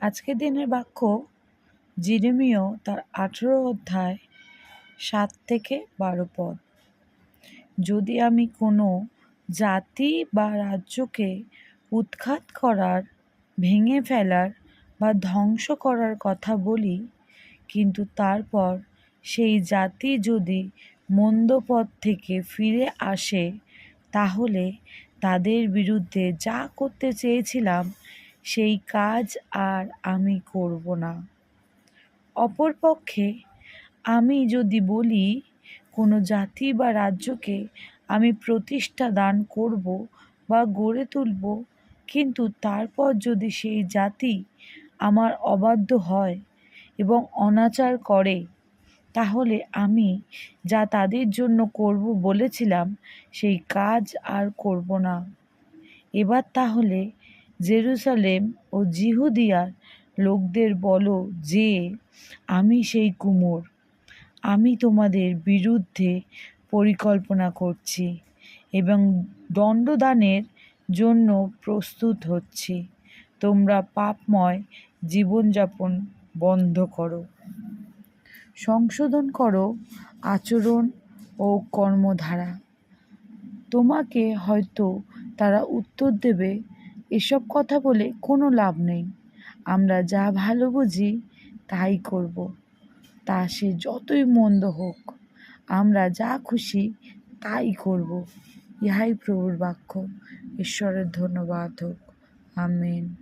আজকের দিনের বাক্য জিরেমিয় তার আঠেরো অধ্যায় সাত থেকে বারো পদ। যদি আমি কোনো জাতি বা রাজ্যকে উৎখাত করার, ভেঙে ফেলার বা ধ্বংস করার কথা বলি, কিন্তু তারপর সেই জাতি যদি মন্দ পথ থেকে ফিরে আসে, তাহলে তাদের বিরুদ্ধে যা করতে চেয়েছিলাম সেই কাজ আর আমি করব না। অপরপক্ষে, আমি যদি বলি, কোনো জাতি বা রাজ্যকে আমি প্রতিষ্ঠা দান করব বা গড়ে তুলব, কিন্তু তারপর যদি সেই জাতি আমার অবাধ্য হয় এবং অনাচার করে, তাহলে আমি যা তাদের জন্য করব বলেছিলাম, সেই কাজ আর করব না। এবার তাহলে জেরুসালেম ও জিহুদিয়ার লোকদের বলো যে, আমি সেই কুমোর। আমি তোমাদের বিরুদ্ধে পরিকল্পনা করছি এবং দণ্ডদানের জন্য প্রস্তুত হচ্ছি। তোমরা পাপময় জীবনযাপন বন্ধ করো। সংশোধন করো আচরণ ও কর্মধারা। তোমাকে হয়তো তারা উত্তর দেবে এসব কথা বলে কোনো লাভ নেই। আমরা যা ভালো বুঝি, তাই করব। তা সে যতই মন্দ হোক, আমরা যা খুশি, তাই করব। ইহাই প্রভুর বাক্য। ঈশ্বরের ধন্যবাদ হোক। আমেন।